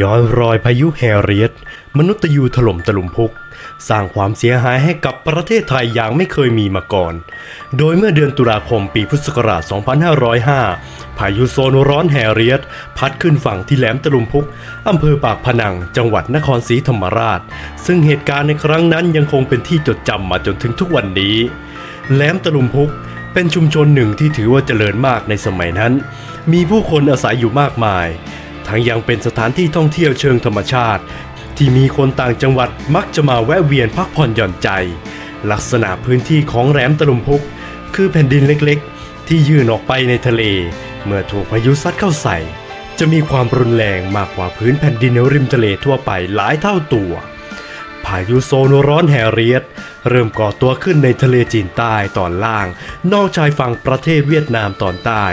ย้อนรอยพายุแฮเรียตมนุษย์ยูถล่มตะลุมพุก สร้างความเสียหายให้กับประเทศไทยอย่างไม่เคยมีมาก่อน โดยเมื่อเดือนตุลาคมปีพุทธศักราช 2505 พายุโซนร้อนแฮเรียตพัดขึ้นฝั่งที่แหลมตะลุมพุก อำเภอปากพนัง จังหวัดนครศรีธรรมราช ซึ่งเหตุการณ์ในครั้งนั้นยังคงเป็นที่จดจำมาจนถึงทุกวันนี้ แหลมตะลุมพุกเป็นชุมชนหนึ่งที่ถือว่าเจริญมากในสมัยนั้น มีผู้คนอาศัยอยู่มากมาย ทั้งยังเป็นสถานที่ท่องเที่ยวเชิงธรรมชาติ ที่มีคนต่างจังหวัดมักจะมาแวะเวียนพักผ่อนหย่อนใจ ลักษณะพื้นที่ของแหลมตะลุมพุก คือแผ่นดินเล็กๆ ที่ยื่นออกไปในทะเล เมื่อถูกพายุซัดเข้าใส่ จะมีความรุนแรงมากกว่าพื้นแผ่นดินริมทะเลทั่วไปหลายเท่าตัวพายุโซนร้อนแฮเรียตเริ่มก่อตัวขึ้นในทะเลจีนใต้ตอนล่าง นอกชายฝั่งประเทศเวียดนามตอนใต้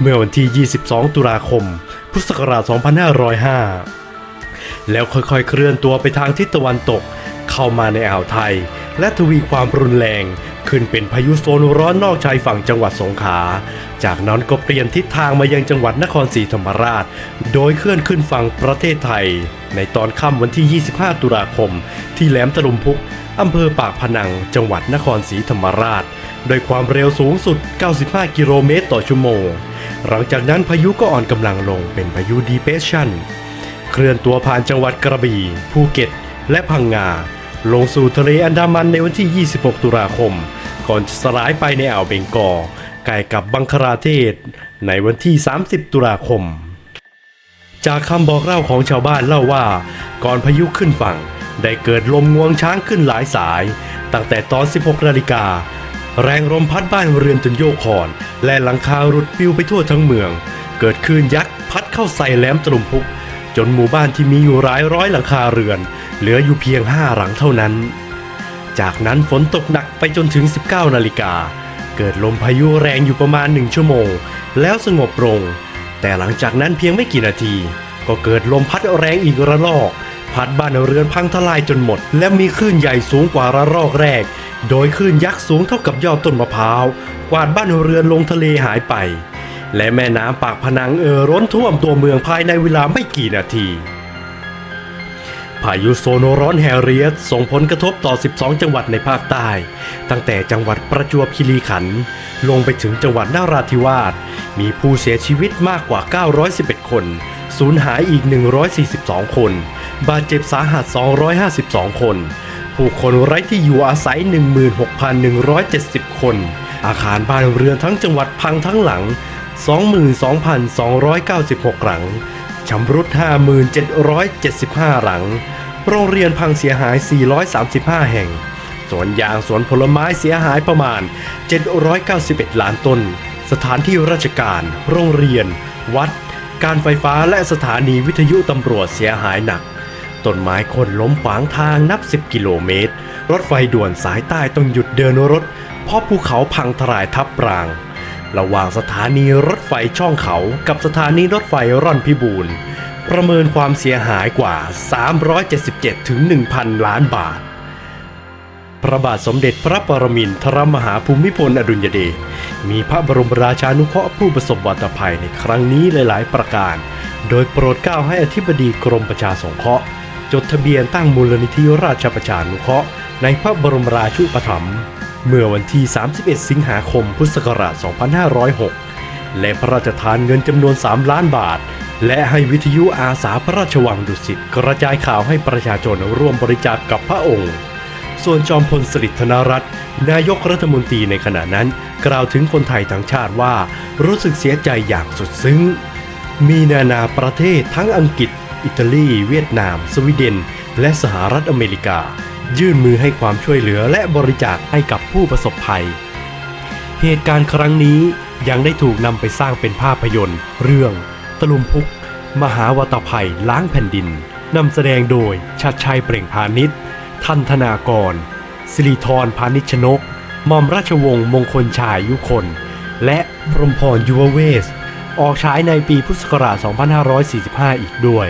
เมื่อวันที่ 22 ตุลาคม พุทธศักราช 2505 แล้วค่อยๆ เคลื่อนตัวไปทางทิศตะวันตก เข้ามาในอ่าวไทย และทวีความรุนแรง ขึ้นเป็นพายุโซนร้อนนอกชายฝั่งจังหวัดสงขลา จากนั้นก็เปลี่ยนทิศทางมายังจังหวัดนครศรีธรรมราช โดยเคลื่อนขึ้นฝั่งประเทศไทย ในตอนค่ำวันที่ 25 ตุลาคม ที่แหลมตะลุมพุกอำเภอปากพนัง จังหวัดนครศรีธรรมราช โดยความเร็วสูงสุด 95 กิโลเมตรต่อชั่วโมง หลังจากนั้นพายุก็อ่อนกำลังลงเป็นพายุดีเพชชันเคลื่อนตัวผ่านจังหวัดกระบี่ภูเก็ต และพังงา ลงสู่ทะเลอันดามันในวันที่ 26 ตุลาคม ก่อนจะสลายไปในอ่าวเบงกอลใกล้กับบังคลาเทศ ในวันที่ 30 ตุลาคม จากคำบอกเล่าของชาวบ้านเล่าว่า ก่อนพายุขึ้นฝั่ง ได้เกิดลมงวงช้างขึ้นหลายสาย ตั้งแต่ตอน 16 นาฬิกา แรงลมพัดบ้านเรือนจนโยกคอน และหลังคารุดปลิวไปทั่วทั้งเมือง เกิดคลื่นยักษ์พัดเข้าใส่แหลมตลุมพุก จนหมู่บ้านที่มีอยู่หลายร้อยหลังคาเรือน เหลืออยู่เพียงห้าหลังเท่านั้น จากนั้นฝนตกหนักไปจนถึง 19 นาฬิกา เกิดลมพายุแรงอยู่ประมาณ1ชั่วโมง แล้วสงบลง แต่หลังจากนั้นเพียงไม่กี่นาที ก็เกิดลมพัดแรงอีกระลอก พัดบ้านเรือนพังทลายจนหมด และมีคลื่นใหญ่สูงกว่าระลอกแรก โดยคลื่นยักษ์สูงเท่ากับยอดต้นมะพร้าว กวาดบ้านเรือนลงทะเลหายไป และแม่น้ำปากพนังเอ่อร้นท่วมตัวเมืองภายในเวลาไม่กี่นาทีพายุโซโนร้อนแฮเรียตส่งผลกระทบต่อ 12 จังหวัดในภาคใต้ ตั้งแต่จังหวัดประจวบคีรีขันธ์ลงไปถึงจังหวัดนาราธิวาส มีผู้เสียชีวิตมากกว่า 911 คน สูญหายอีก 142 คน บาดเจ็บสาหัส 252 คน ผู้คนไร้ที่อยู่อาศัย 16,170 คน อาคารบ้านเรือนทั้งจังหวัดพังทั้งหลัง 22,296 หลังชำรุด 5775 หลัง โรงเรียนพังเสียหาย 435 แห่ง สวนยางสวนผลไม้เสียหายประมาณ 791 ล้านต้น สถานที่ราชการ โรงเรียน วัด การไฟฟ้าและสถานีวิทยุตำรวจเสียหายหนัก ต้นไม้คนล้มขวางทางนับ 10 กิโลเมตร รถไฟด่วนสายใต้ต้องหยุดเดินรถ เพราะภูเขาพังทลายทับปราง ระหว่างสถานีรถไฟช่องเขากับสถานีรถไฟร่อนพิบูรณ์ประเมินความเสียหายกว่า 377 ถึง 1,000 ล้านบาท พระบาทสมเด็จพระปรมินทรมหาภูมิพลอดุลยเดช มีพระบรมราชานุเคราะห์ผู้ประสบวัตภัยในครั้งนี้หลาย ๆ ประการ โดยโปรดเกล้าให้อธิบดีกรมประชาสงเคราะห์ จดทะเบียนตั้งมูลนิธิราชประชานุเคราะห์ในพระบรมราชูปถัมภ์เมื่อวันที่ 31 สิงหาคม พุทธศักราช 2506 และพระราชทานเงินจำนวน 3 ล้านบาท และให้วิทยุอาสาพระราชวังดุสิตกระจายข่าวให้ประชาชนร่วมบริจาคกกับพระองค์ ส่วนจอมพลสฤษดิ์ธนรัตน์นายกรัฐมนตรีในขณะนั้น กล่าวถึงคนไทยทั้งชาติว่ารู้สึกเสียใจอย่างสุดซึ้ง มีนานาประเทศทั้งอังกฤษ อิตาลี เวียดนาม สวีเดน และสหรัฐอเมริกา ยื่นมือให้ความช่วยเหลือและบริจาคให้กับผู้ประสบภัย เหตุการณ์ครั้งนี้ยังได้ถูกนำไปสร้างเป็นภาพยนตร์ เรื่อง ตลุมพุก มหาวตภัยล้างแผ่นดินนำแสดงโดยชัดชัยเปล่งพาณิชย์ทันธนากร สิริธรพานิชนกหม่อมราชวงศ์มงคลชายยุคน และพรหมพรยุวเวสออกฉายในปีพุทธศักราช 2545 อีกด้วย